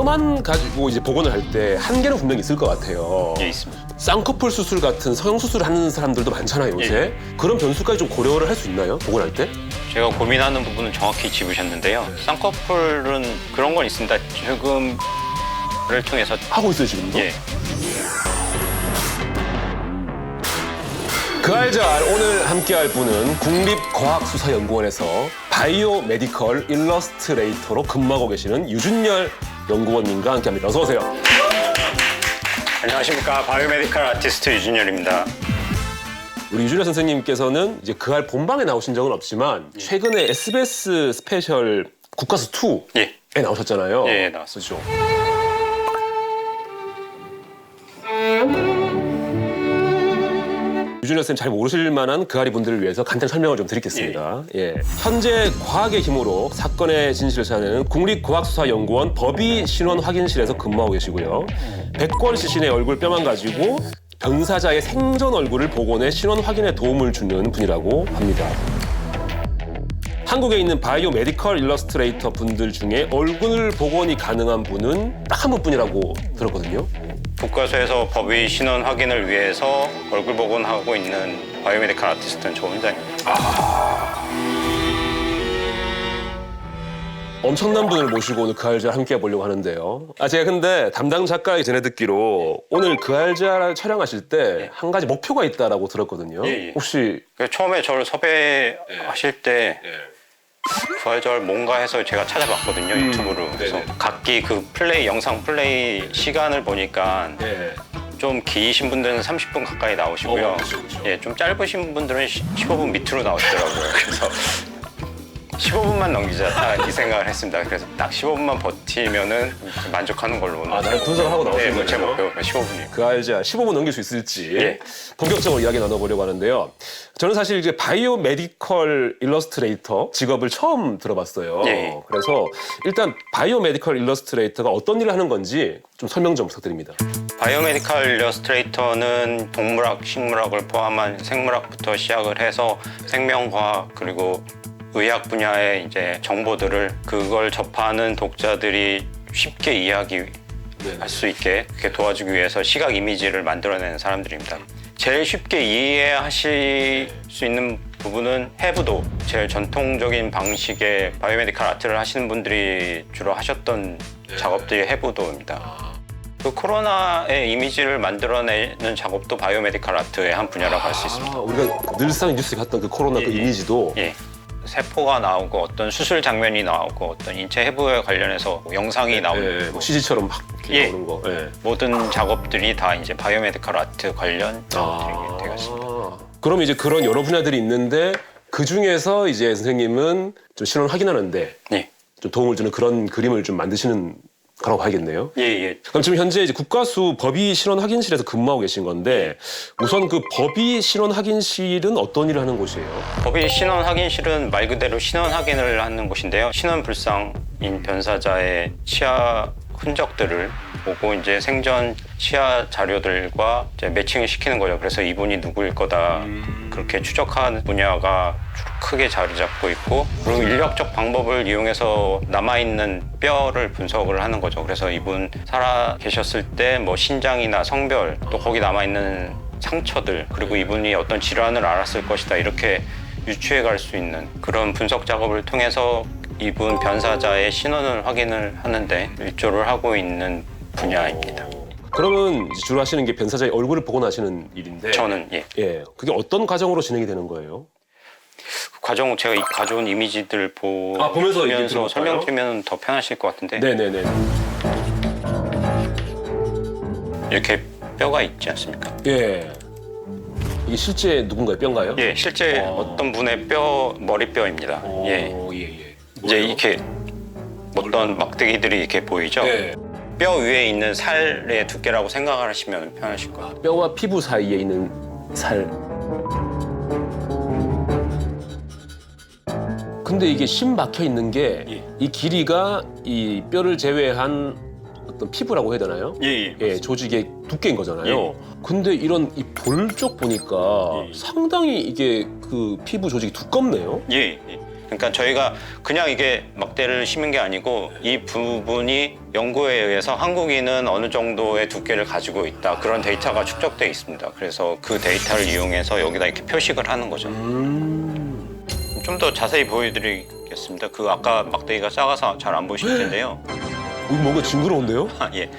뼈만 가지고 이제 복원을 할 때 한계는 분명히 있을 것 같아요. 예, 있습니다. 쌍꺼풀 수술 같은 성형 수술 하는 사람들도 많잖아요 요새. 그런 변수까지 좀 고려를 할 수 있나요? 복원할 때? 제가 고민하는 부분은 정확히 짚으셨는데요. 쌍꺼풀은 그런 건 있습니다. 지금을 통해서 하고 있어요 지금도? 예, 그 알잘 오늘 함께할 분은 국립과학수사연구원에서 바이오 메디컬 일러스트레이터로 근무하고 계시는 유준열 연구원님과 함께합니다. 어서 오세요. 안녕하십니까 바이오메디컬 아티스트 유준열입니다. 우리 유준열 선생님께서는 이제 그알 본방에 나오신 적은 없지만 최근에 SBS 스페셜 국가수 2에 예, 나오셨잖아요. 예, 나왔었죠. 유준열 선생님 잘 모르실 만한 그 아리 분들을 위해서 간단 설명을 좀 드리겠습니다. 예. 현재 과학의 힘으로 사건의 진실을 찾아내는 국립과학수사연구원 법의 신원 확인실에서 근무하고 계시고요. 백권 시신의 얼굴 뼈만 가지고 변사자의 생전 얼굴을 복원해 신원 확인에 도움을 주는 분이라고 합니다. 한국에 있는 바이오 메디컬 일러스트레이터 분들 중에 얼굴 복원이 가능한 분은 딱 한 분뿐이라고 들었거든요. 국가수에서 법의 신원 확인을 위해서 얼굴 복원하고 있는 바이오 메디컬 아티스트는 저 혼자입니다. 엄청난 분을 모시고 오늘 그 알자 함께 해보려고 하는데요. 아 제가 근데 담당 작가에게 전해 듣기로 오늘 그 알자 촬영하실 때 한 가지 목표가 있다라고 들었거든요. 예, 예. 혹시 그래서 처음에 저를 섭외하실 때 부활절 뭔가 해서 제가 찾아봤거든요 유튜브로 그래서 네네. 각기 그 플레이 영상 플레이 시간을 보니까 예. 좀 기신 분들은 30분 가까이 나오시고요. 어, 그쵸, 그쵸. 예, 좀 짧으신 분들은 15분 밑으로 나오시더라고요. 그래서 15분만 넘기자 딱이 생각을 했습니다. 그래서 딱 15분만 버티면은 만족하는 걸로 오늘. 아, 잘 분석을 하고 나오신 네, 뭐제 거네요. 목표 15분이에요. 그 알자 15분 넘길 수 있을지 예. 본격적으로 이야기 나눠보려고 하는데요. 저는 사실 이제 바이오 메디컬 일러스트레이터 직업을 처음 들어봤어요. 예, 예. 그래서 일단 바이오 메디컬 일러스트레이터가 어떤 일을 하는 건지 좀 설명 좀 부탁드립니다. 바이오메디컬 일러스트레이터는 동물학, 식물학을 포함한 생물학부터 시작을 해서 생명과학 그리고 의학 분야의 이제 정보들을 그걸 접하는 독자들이 쉽게 이해하기 네. 할수 있게 그렇게 도와주기 위해서 시각 이미지를 만들어내는 사람들입니다. 제일 쉽게 이해하실 수 있는 부분은 해부도 제일 전통적인 방식의 바이오메디컬 아트를 하시는 분들이 주로 하셨던 작업들이 해부도입니다. 그 코로나의 이미지를 만들어내는 작업도 바이오메디컬 아트의 한 분야라고 할 수 있습니다. 아, 우리가 늘상 뉴스에 봤던 그 코로나 그 예, 예. 이미지도 예. 세포가 나오고 어떤 수술 장면이 나오고 어떤 인체 해부에 관련해서 영상이 나오는 예, 뭐 CG처럼 막 이렇게 예. 나오는 거. 예. 모든 작업들이 다 이제 바이오메디컬 아트 관련 작업들이 되겠습니다. 아, 그럼 이제 그런 여러 분야들이 있는데 그 중에서 이제 선생님은 좀 신원 확인하는데 예. 좀 도움을 주는 그런 그림을 좀 만드시는 거 라고 봐야겠네요. 예, 예. 그럼 지금 현재 이제 국가수 법의 신원 확인실에서 근무하고 계신 건데 우선 그 법의 신원 확인실은 어떤 일을 하는 곳이에요? 법의 신원 확인실은 말 그대로 신원 확인을 하는 곳인데요. 신원 불상인 변사자의 치아 흔적들을 보고 이제 생전 치아 자료들과 이제 매칭을 시키는 거죠. 그래서 이분이 누구일 거다 그렇게 추적하는 분야가 주로 크게 자리 잡고 있고 그리고 인력적 방법을 이용해서 남아 있는 뼈를 분석을 하는 거죠. 그래서 이분 살아 계셨을 때 뭐 신장이나 성별 또 거기 남아 있는 상처들 그리고 이분이 어떤 질환을 앓았을 것이다 이렇게 유추해 갈 수 있는 그런 분석 작업을 통해서 이분 변사자의 신원을 확인을 하는데 일조를 하고 있는 분야입니다. 그러면 이제 주로 하시는 게 변사자의 얼굴을 복원하시는 일인데 저는 예. 예 그게 어떤 과정으로 진행이 되는 거예요? 그 과정 제가 이- 가져온 이미지들 보 아, 보면서 얘기 들어볼까요? 설명드리면 더 편하실 것 같은데 네네네 이렇게 뼈가 있지 않습니까? 예 이게 실제 누군가의 뼈인가요? 예, 실제 어. 어떤 분의 뼈 머리뼈입니다. 예, 오, 예, 예. 이제 이렇게 어떤 막대기들이 이렇게 보이죠? 예. 뼈 위에 있는 살의 두께라고 생각을 하시면 편하실 것 같아요. 뼈와 피부 사이에 있는 살. 근데 이게 심 박혀 있는 게 이 예. 길이가 이 뼈를 제외한 어떤 피부라고 해야 되나요? 예, 예. 예, 조직의 두께인 거잖아요. 근데 이런 이 볼 쪽 보니까 예. 상당히 이게 그 피부 조직이 두껍네요. 예, 예. 그러니까 저희가 그냥 이게 막대를 심은 게 아니고 이 부분이 연구에 의해서 한국인은 어느 정도의 두께를 가지고 있다 그런 데이터가 축적돼 있습니다. 그래서 그 데이터를 이용해서 여기다 이렇게 표식을 하는 거죠. 음. 좀 더 자세히 보여드리겠습니다. 그 아까 막대기가 작아서 잘 안 보이실 텐데요. 이거 뭔가 징그러운데요? 아, 예.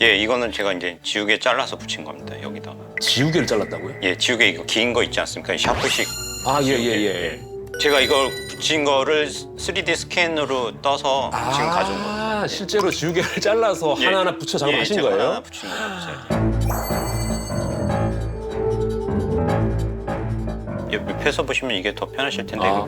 예, 이거는 제가 이제 지우개 잘라서 붙인 겁니다. 여기다가. 지우개를 잘랐다고요? 예, 지우개 이거 긴 거 있지 않습니까? 이 샤프식. 아, 예, 예, 예. 제가 이걸 붙인 거를 3D 스캔으로 떠서 지금 가져온 거예요. 아, 실제로 지우개를 잘라서 예. 하나하나 붙여 작업하신 예, 제가 거예요? 하나하나 붙인 거예요. 예, 옆에서 보시면 이게 더 편하실 텐데 아.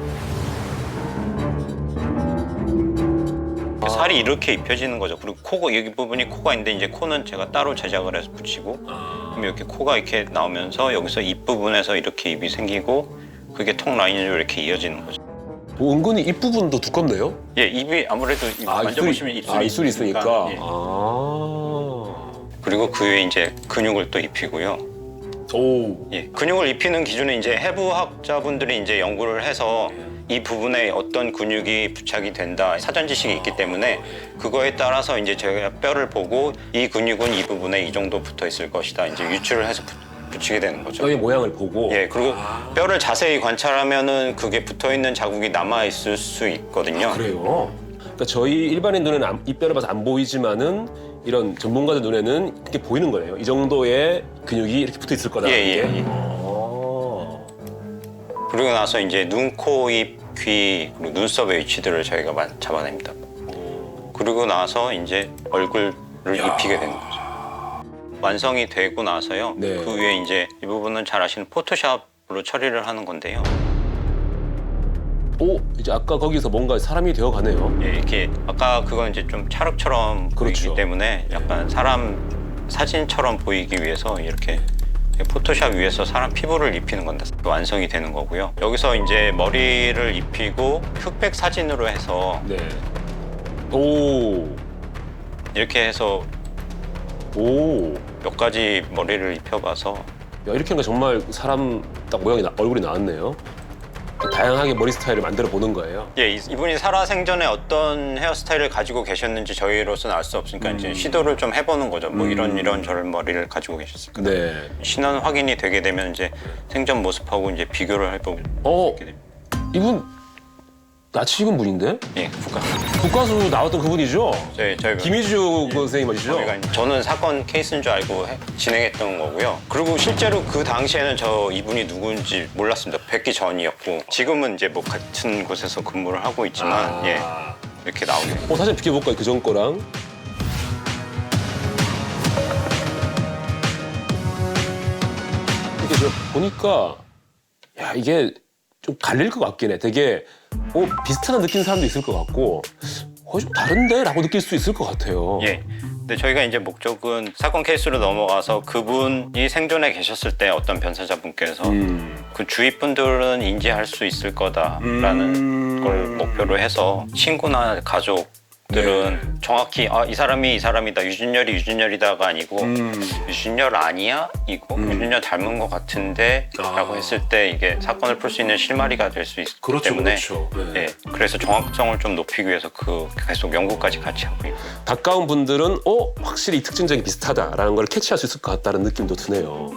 그 살이 이렇게 입혀지는 거죠. 그리고 코가 여기 부분이 코가 있는데 이제 코는 제가 따로 제작을 해서 붙이고 그럼 이렇게 코가 이렇게 나오면서 여기서 입 부분에서 이렇게 입이 생기고 그게 통 라인으로 이렇게 이어지는 거죠. 뭐 은근히 입 부분도 두껍네요. 예, 입이 아무래도 입 아, 만져보시면 입술이, 아, 입술이 있으니까. 예. 아. 그리고 그 위에 이제 근육을 또 입히고요. 오. 예, 근육을 입히는 기준은 이제 해부학자분들이 이제 연구를 해서 이 부분에 어떤 근육이 부착이 된다 사전 지식이 있기 때문에 그거에 따라서 이제 제가 뼈를 보고 이 근육은 이 부분에 이 정도 붙어 있을 것이다 이제 유추를 해서 붙- 붙이게 되는 거죠. 뼈의 모양을 보고. 예, 그리고 뼈를 자세히 관찰하면은 그게 붙어 있는 자국이 남아 있을 수 있거든요. 그래요. 그러니까 저희 일반인 눈에는 안- 입뼈를 봐서 안 보이지만은 이런 전문가들 눈에는 그게 보이는 거예요. 이 정도의 근육이 이렇게 붙어 있을 거다. 예, 예, 이게. 예. 아. 그리고 나서 이제 눈, 코, 입, 귀 그리고 눈썹의 위치들을 저희가 만- 잡아냅니다. 그리고 나서 이제 얼굴을 입히게 되는 거죠. 완성이 되고 나서요. 네. 그 위에 이제 이 부분은 잘 아시는 포토샵으로 처리를 하는 건데요. 오, 이제 아까 거기서 뭔가 사람이 되어 가네요. 예, 이렇게 아까 그건 이제 좀 찰흙처럼 그렇죠. 보이기 때문에 약간 사람 사진처럼 보이기 위해서 이렇게 포토샵 위에서 사람 피부를 입히는 건데 완성이 되는 거고요. 여기서 이제 머리를 입히고 흑백 사진으로 해서 네. 오. 이렇게 해서 오. 몇 가지 머리를 입혀봐서 야, 이렇게 하니까 정말 사람 딱 모양이 나- 얼굴이 나왔네요. 다양하게 머리 스타일을 만들어 보는 거예요. 예, 이- 이분이 살아 생전에 어떤 헤어스타일을 가지고 계셨는지 저희로서는 알 수 없으니까 음. 이제 시도를 좀 해보는 거죠. 뭐 이런 이런 저런 머리를 가지고 계셨을까. 네. 신원 확인이 되게 되면 이제 생전 모습하고 이제 비교를 해보게 어. 이분 나치 익은 분인데? 예, 국가. 국가수 나왔던 그분이죠? 저희 저희 김희주 그 선생님 맞으시죠? 저희가 이제 저는 사건 케이스인 줄 알고 해- 진행했던 거고요. 그리고 실제로 그 당시에는 저 이분이 누군지 몰랐습니다. 뵙기 전이었고 지금은 이제 뭐 같은 곳에서 근무를 하고 있지만 예 이렇게 나오게 됩니다. 어, 사진 비켜볼까요? 그 전 거랑. 이게 저 보니까 야 이게 좀 갈릴 것 같긴 해. 되게 어 비슷하다 느끼는 사람도 있을 것 같고 어 좀 다른데라고 느낄 수 있을 것 같아요. 예. 근데 저희가 이제 목적은 사건 케이스로 넘어가서 그분이 생존해 계셨을 때 어떤 변사자분께서 음. 그 주위 분들은 인지할 수 있을 거다라는 음. 걸 목표로 해서 친구나 가족 들은 네. 정확히 아 이 사람이 이 사람이다 유준열이 유준열이다가 아니고 음. 유준열 아니야 이거 음. 유준열 닮은 것 같은데라고 아. 했을 때 이게 사건을 풀 수 있는 실마리가 될 수 있기 그렇죠, 때문에 그렇죠. 네. 예 그래서 정확성을 좀 높이기 위해서 그 계속 연구까지 같이 하고 있고 가까운 분들은 어 확실히 이 특징적이 비슷하다라는 걸 캐치할 수 있을 것 같다는 느낌도 드네요.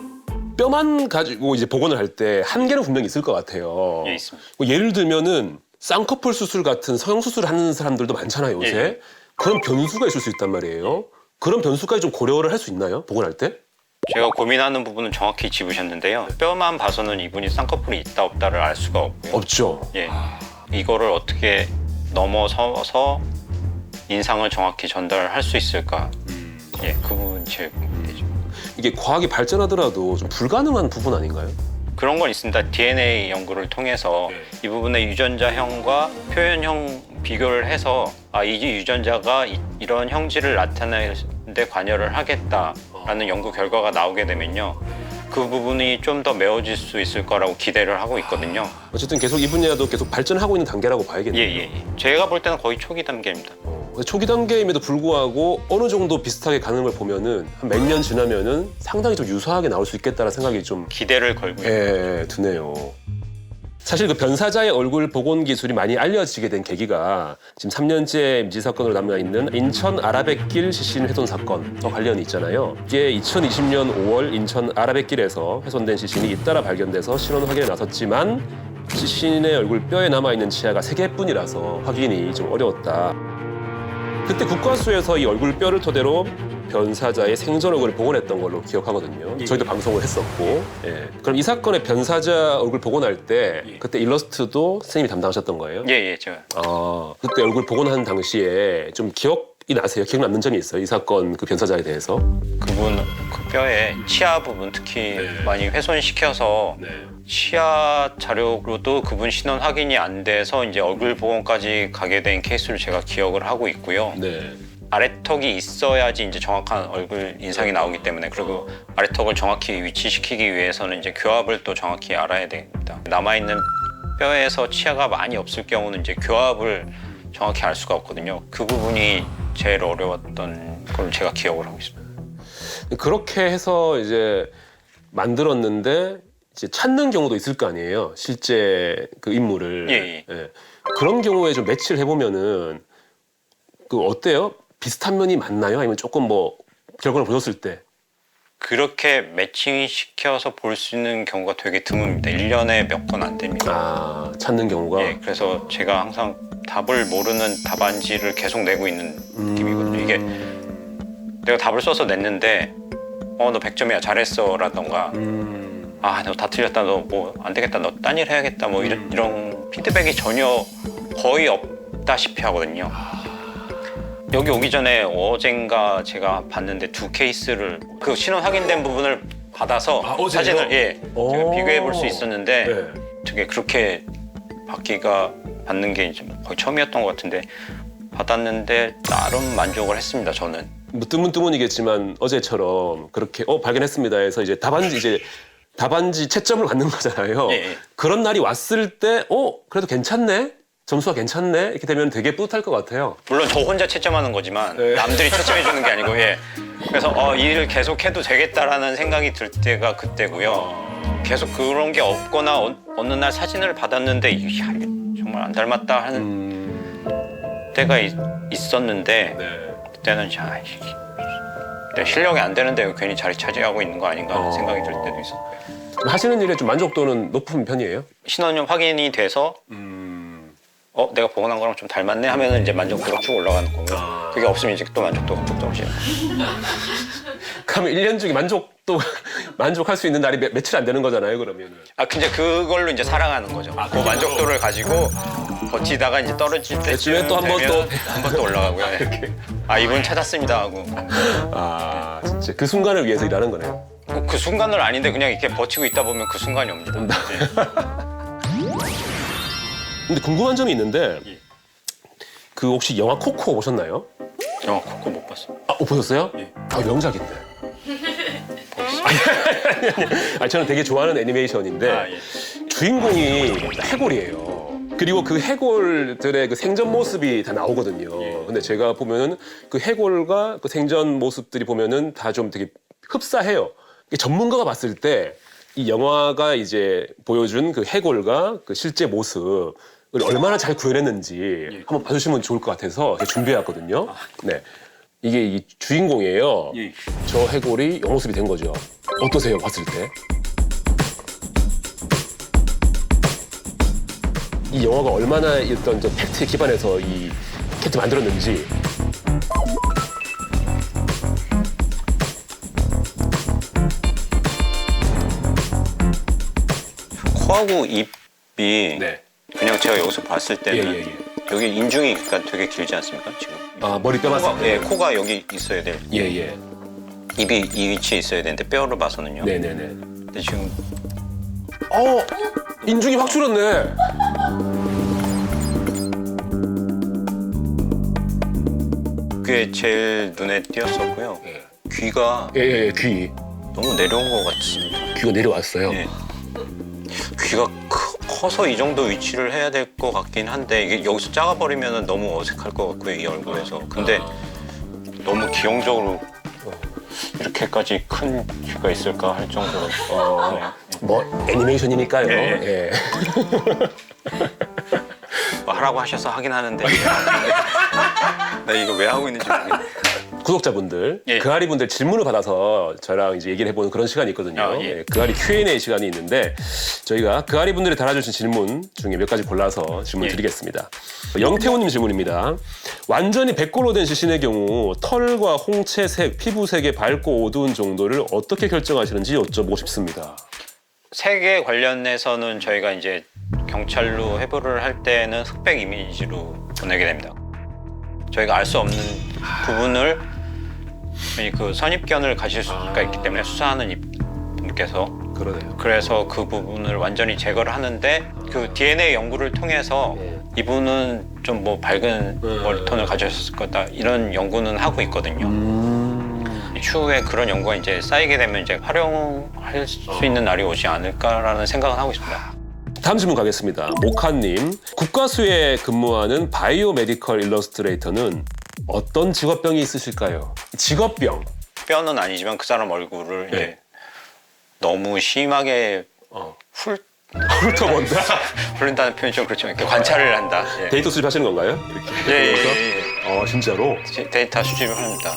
뼈만 가지고 이제 복원을 할 때 한계는 분명히 있을 것 같아요. 예, 있습니다. 뭐 예를 들면은 쌍꺼풀 수술 같은 성형 수술 하는 사람들도 많잖아요 요새. 예. 그런 변수가 있을 수 있단 말이에요. 그런 변수까지 좀 고려를 할 수 있나요? 복원할 때? 제가 고민하는 부분은 정확히 짚으셨는데요. 뼈만 봐서는 이분이 쌍꺼풀이 있다 없다를 알 수가 없고요. 없죠. 예, 이거를 어떻게 넘어서서 인상을 정확히 전달할 수 있을까? 예, 그 부분 제일 고민되죠. 이게 과학이 발전하더라도 좀 불가능한 부분 아닌가요? 그런 건 있습니다. DNA 연구를 통해서 이 부분의 유전자형과 표현형 비교를 해서 아 이게 유전자가 이, 이런 형질을 나타내는데 관여를 하겠다라는 연구 결과가 나오게 되면요. 그 부분이 좀 더 메워질 수 있을 거라고 기대를 하고 있거든요. 어쨌든 계속 이 분야도 계속 발전하고 있는 단계라고 예, 봐야겠네요. 예, 예. 제가 볼 때는 거의 초기 단계입니다. 어, 초기 단계임에도 불구하고 어느 정도 비슷하게 가는 걸 보면은 한 몇 년 지나면은 상당히 좀 유사하게 나올 수 있겠다는 생각이 좀 기대를 걸고 예, 드네요. 사실 그 변사자의 얼굴 복원 기술이 많이 알려지게 된 계기가 지금 3년째 미지 사건으로 남아 있는 인천 아라뱃길 시신 훼손 사건과 관련이 있잖아요. 이게 2020년 5월 인천 아라뱃길에서 훼손된 시신이 잇따라 발견돼서 신원 확인에 나섰지만 시신의 얼굴 뼈에 남아 있는 치아가 세 개뿐이라서 확인이 좀 어려웠다. 그때 국과수에서 이 얼굴 뼈를 토대로 변사자의 생전 얼굴을 복원했던 걸로 기억하거든요. 저희도 방송을 했었고. 예. 그럼 이 사건의 변사자 얼굴 복원할 때 그때 일러스트도 선생님이 담당하셨던 거예요? 예, 예, 제가. 아, 그때 얼굴 복원한 당시에 좀 기억이 나세요? 기억 남는 점이 있어요? 이 사건 그 변사자에 대해서? 그분 그 뼈에 치아 부분 특히 네. 많이 훼손시켜서 치아 자료로도 그분 신원 확인이 안 돼서 이제 얼굴 복원까지 가게 된 케이스를 제가 기억을 하고 있고요. 네. 아래턱이 있어야지 이제 정확한 얼굴 인상이 나오기 때문에 그리고 아래턱을 정확히 위치시키기 위해서는 이제 교합을 또 정확히 알아야 됩니다. 남아 있는 뼈에서 치아가 많이 없을 경우는 이제 교합을 정확히 알 수가 없거든요. 그 부분이 제일 어려웠던 걸 제가 기억을 하고 있습니다. 그렇게 해서 이제 만들었는데 이제 찾는 경우도 있을 거 아니에요. 실제 그 인물을. 예, 예. 그런 경우에 좀 매치를 해보면은 그 어때요? 비슷한 면이 맞나요? 아니면 조금 뭐 결과를 보셨을 때 그렇게 매칭시켜서 볼 수 있는 경우가 되게 드뭅니다. 1년에 몇 건 안 됩니다. 아, 찾는 경우가 예, 그래서 제가 항상 답을 모르는 답안지를 계속 내고 있는 음. 느낌이거든요. 이게 내가 답을 써서 냈는데 어 너 100점이야 잘했어 라던가 음, 아 너 다 틀렸다 너 뭐 안 되겠다 너 딴 일 해야겠다 뭐 이런, 이런 피드백이 전혀 거의 없다시피 하거든요. 여기 오기 전에 어젠가 제가 봤는데 두 케이스를 그 신원 확인된 부분을 받아서 아, 어제요? 사진을 예. 제가 비교해 볼 수 있었는데 네. 되게 그렇게 받기가 받는 게 이제 거의 처음이었던 것 같은데 받았는데 나름 만족을 했습니다 저는 뭐 뜨문뜨문이겠지만 어제처럼 그렇게 어 발견했습니다 해서 이제 답안지 이제 답안지 채점을 받는 거잖아요. 예, 예. 그런 날이 왔을 때 어 그래도 괜찮네 점수가 괜찮네 이렇게 되면 되게 뿌듯할 것 같아요. 물론 저 혼자 채점하는 거지만 네. 남들이 채점해 주는 게 아니고 예 그래서 어, 이 일을 계속 해도 되겠다라는 생각이 들 때가 그때고요 계속 그런 게 없거나 어, 어느 날 사진을 받았는데 이- 야, 이게 정말 안 닮았다 하는 음, 때가 있, 있었는데 네. 그때는 자 이- 내 실력이 안 되는데 괜히 자리 차지하고 있는 거 아닌가 하는 어. 생각이 들 때도 있었고요 하시는 일에 좀 만족도는 높은 편이에요? 신원이 확인이 돼서 음, 어 내가 보관한 거랑 좀 닮았네 하면은 이제 만족도가 쭉 올라가는 거고 아. 그게 없으면 이제 또 만족도가 쭉 떨어지는 그러면 1년 중에 만족도 만족할 수 있는 날이 며, 며칠 안 되는 거잖아요. 그러면 아 근데 그걸로 이제 사랑하는 거죠. 그 만족도를 가지고 버티다가 이제 떨어질 때 요즘에 또 한번 또- 한번 또 올라가고요. 예. 아 이분 찾았습니다 하고 아 진짜 그 순간을 위해서 일하는 거네요. 어, 그 순간은 아닌데 그냥 이렇게 버티고 있다 보면 그 순간이 옵니다. 예. 근데 궁금한 점이 있는데 예. 그 혹시 영화 코코 보셨나요? 어 코코 못 봤어. 아, 어, 보셨어요? 예. 아, 명작인데. 아, 저는 되게 좋아하는 애니메이션인데 아, 예. 주인공이 해골이에요. 그리고 그 해골들의 그 생전 모습이 다 나오거든요. 예. 근데 제가 보면은 그 해골과 그 생전 모습들이 보면은 다 좀 되게 흡사해요. 전문가가 봤을 때 이 영화가 이제 보여준 그 해골과 그 실제 모습을 얼마나 잘 구현했는지 예. 한번 봐주시면 좋을 것 같아서 제가 준비해왔거든요. 네. 이게 이 주인공이에요. 아. 예. 저 해골이 영모습이 된 거죠. 어떠세요, 봤을 때? 이 영화가 얼마나 어떤 저 팩트에 기반해서 이 캐릭터 만들었는지 코하고 입이 네. 그냥 제가 여기서 봤을 예, 때는 예, 예. 여기 인중이 그러니까 되게 길지 않습니까 지금? 아, 머리 뼈 봤을 코가, 때. 예, 코가 여기 있어야 돼. 예, 예. 입이 이 위치에 있어야 되는데 뼈를 봐서는요. 네, 네, 네. 근데 지금 어! 인중이 확 줄었네. 그게 제일 눈에 띄었었고요. 예. 귀가 예, 예, 예, 귀. 너무 내려온 것 같습니다. 귀가 내려왔어요. 예. 귀가 크- 커서 이 정도 위치를 해야 될 것 같긴 한데 이게 여기서 작아버리면 너무 어색할 것 같고요 이 얼굴에서. 근데 너무 기형적으로 이렇게까지 큰 귀가 있을까 할 정도로. 네. 뭐 애니메이션이니까요. 예, 예. 뭐 하라고 하셔서 하긴 하는데 나 이거 왜 하고 있는지 모르겠네. 구독자분들, 예. 그아리 분들 질문을 받아서 저랑 이제 얘기를 해보는 그런 시간이 있거든요. 아, 예. 예, 그아리 Q&A 시간이 있는데 저희가 그아리 분들이 달아주신 질문 중에 몇 가지 골라서 질문 예. 드리겠습니다. 영태호님 질문입니다. 완전히 백골로 된 시신의 경우 털과 홍채색, 피부색의 밝고 어두운 정도를 어떻게 결정하시는지 여쭤보고 싶습니다. 색에 관련해서는 저희가 이제 경찰로 해부를 할 때는 흑백 이미지로 보내게 됩니다. 저희가 알 수 없는 부분을 이그 선입견을 가실 수가 있기 때문에 수사하는 이 분께서 그러네요. 그래서 그 부분을 완전히 제거를 하는데 그 DNA 연구를 통해서 예. 이분은 좀 뭐 밝은 네. 머리톤을 가졌을 거다 이런 연구는 하고 있거든요. 음... 추후에 그런 연구가 이제 쌓이게 되면 이제 활용할 수 있는 날이 오지 않을까라는 생각은 하고 있습니다. 다음 질문 가겠습니다. 모카님, 국가수에 근무하는 바이오메디컬 일러스트레이터는 어떤 직업병이 있으실까요? 직업병. 뼈는 아니지만 그 사람 얼굴을 네. 이제 너무 심하게 어. 훌 훑어본다. 훑는다는 표현이 좀 그렇죠. 이렇게 관찰을 한다. 예. 데이터 수집하시는 건가요? 이렇게. 예, 예? 예, 예. 어, 진짜로? 제- 데이터 수집을 합니다.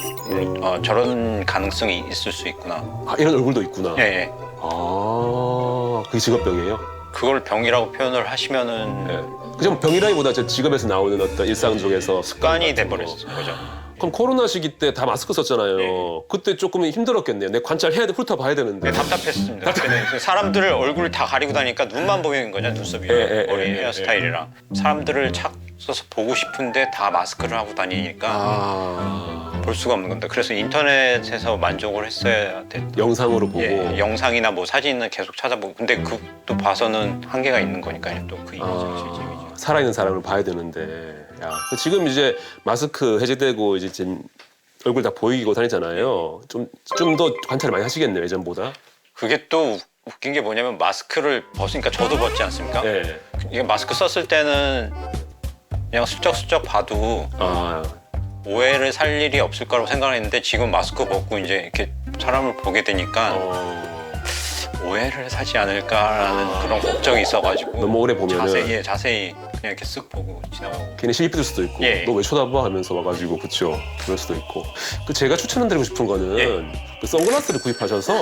어, 저런 가능성이 있을 수 있구나. 아, 이런 얼굴도 있구나. 예, 예. 아, 그게 직업병이에요? 그걸 병이라고 표현을 하시면은 네. 그좀 병이라기보다 저 직업에서 나오는 어떤 일상 속에서 습관 습관이 같은 거. 돼버렸을 거죠. 그럼 코로나 시기 때 다 마스크 썼잖아요. 네. 그때 조금 힘들었겠네요. 내 관찰해야 돼, 훑어봐야 되는데. 네, 답답했습니다. 그때는 사람들을 얼굴 다 가리고 다니까 눈만 보이는 거냐 눈썹이 예, 예, 머리 예, 예, 헤어스타일이랑 사람들을 착 써서 보고 싶은데 다 마스크를 하고 다니니까 아, 볼 수가 없는 겁니다. 그래서 인터넷에서 만족을 했어야 됐. 영상으로 보고. 예, 영상이나 뭐 사진은 계속 찾아보고 근데 그또 봐서는 한계가 있는 거니까요. 또 그 이미지. 아, 살아있는 사람을 봐야 되는데. 야, 지금 이제 마스크 해제되고 이제 지금 얼굴 다 보이고 다니잖아요. 좀 좀 더 관찰을 많이 하시겠네요, 예전보다. 그게 또 웃- 웃긴 게 뭐냐면 마스크를 벗으니까 저도 벗지 않습니까? 예. 이게 마스크 썼을 때는 그냥 슬쩍슬쩍 봐도 아, 오해를 살 일이 없을 거라고 생각했는데 지금 마스크 벗고 이제 이렇게 사람을 보게 되니까 어, 오해를 사지 않을까라는 그런 걱정이 있어가지고 너무 오래 보면은 자세히 예, 자세히 그냥 이렇게 쓱 보고 지나가고 괜히 들 수도 있고 예. 너 왜 쳐다봐 하면서 와가지고 그쵸 그럴 수도 있고 그 제가 추천드리고 싶은 거는 예. 그 선글라스를 구입하셔서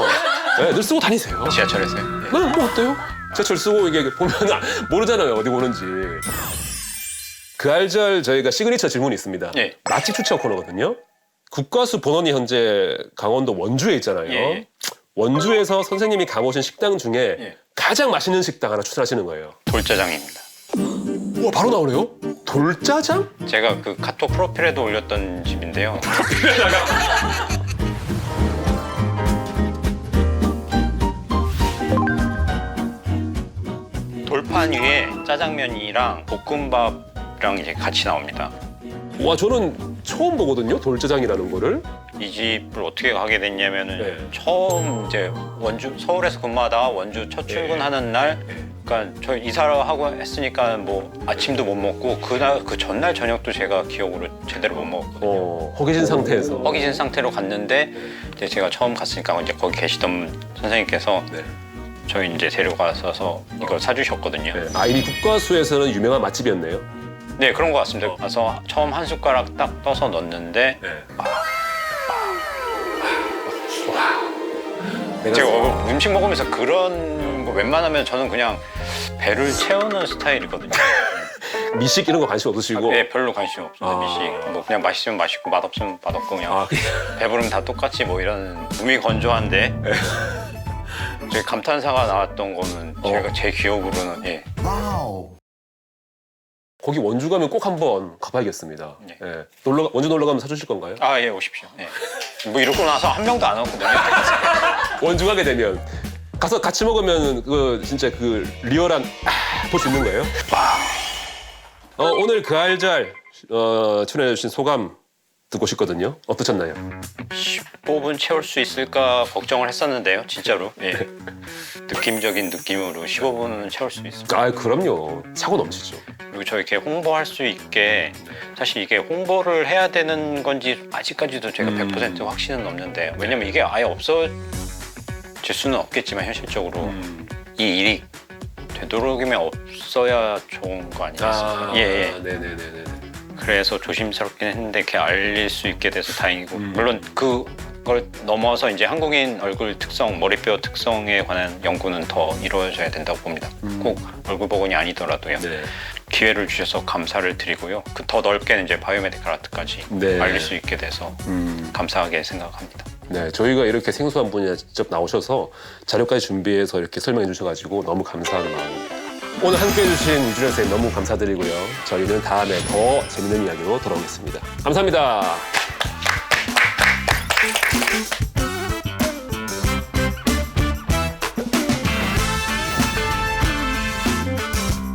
예, 늘 쓰고 다니세요. 지하철에서 예. 네, 뭐 어때요? 지하철 쓰고 이게 보면 모르잖아요 어디 보는지. 그 알절 저희가 시그니처 질문이 있습니다. 예. 맛집 추천 코너거든요. 국가수 본원이 현재 강원도 원주에 있잖아요. 예, 예. 원주에서 선생님이 가보신 식당 중에 예. 가장 맛있는 식당 하나 추천하시는 거예요. 돌짜장입니다. 우와 바로 나오네요. 돌짜장? 제가 그 카톡 프로필에도 올렸던 집인데요. 돌판 위에 짜장면이랑 볶음밥이 랑 이제 같이 나옵니다. 와 저는 처음 보거든요 돌짜장이라는 거를 이 집을 어떻게 가게 됐냐면은 네. 처음 이제 원주 서울에서 근무하다가 원주 첫 출근하는 날 그러니까 저 이사하고 했으니까 뭐 아침도 못 먹고 그날 그 전날 저녁도 제가 기억으로 제대로 못 먹었거든요. 어, 허기진 상태에서 허기진 상태로 갔는데 이제 제가 처음 갔으니까 이제 거기 계시던 선생님께서 네. 저희 이제 데려가서 이걸 사주셨거든요. 네. 아 이미 국가수에서는 유명한 맛집이었네요 네 그런 것 같습니다. 가서 처음 한 숟가락 딱 떠서 넣었는데 내가 제가 어, 음식 먹으면서 그런 거 웬만하면 저는 그냥 배를 채우는 스타일이거든요. 미식 이런 거 관심 없으시고 네, 별로 관심 없어요. 아. 미식. 뭐 그냥 맛있으면 맛있고 맛없으면 맛없고 그냥 아, 그- 배부르면 다 똑같이 뭐 이런 몸이 건조한데 저희 감탄사가 나왔던 거는 어. 제가 제 기억으로는 예. 거기 원주 가면 꼭 한번 가봐야겠습니다 네. 예. 놀러 원주 놀러 가면 사주실 건가요? 아 예 오십시오. 예. 뭐 이러고 나서 한 명도 안 왔거든요. 원주 가게 되면 가서 같이 먹으면 그 진짜 그 리얼한 아, 볼수 있는 거예요? 어, 오늘 그 알잘 어, 출연해 주신 소감 듣고 싶거든요 어떠셨나요? 15분 채울 수 있을까 걱정을 했었는데요. 진짜로. 예. 느낌적인 느낌으로 15분은 채울 수 있습니다. 아 그럼요 차고 넘치죠 그리고 저 이렇게 홍보할 수 있게 사실 이게 홍보를 해야 되는 건지 아직까지도 제가 음. 100% 확신은 없는데 왜냐면 이게 아예 없어질 수는 없겠지만 현실적으로 음. 이 일이 되도록이면 없어야 좋은 거 아니겠어요? 예, 예. 네네네네. 그래서 조심스럽긴 했는데 이렇게 알릴 수 있게 돼서 다행이고 음. 물론 그걸 넘어서 이제 한국인 얼굴 특성, 머리뼈 특성에 관한 연구는 더 이루어져야 된다고 봅니다. 꼭 얼굴 복원이 아니더라도요. 음. 네. 기회를 주셔서 감사를 드리고요. 그 더 넓게는 이제 바이오메디컬 아트까지 네. 알릴 수 있게 돼서 음. 감사하게 생각합니다. 네, 저희가 이렇게 생소한 분야 직접 나오셔서 자료까지 준비해서 이렇게 설명해 주셔가지고 너무 감사한 마음입니다. 오늘 함께 해주신 유준현 쌤 너무 감사드리고요. 저희는 다음에 더 재밌는 이야기로 돌아오겠습니다. 감사합니다.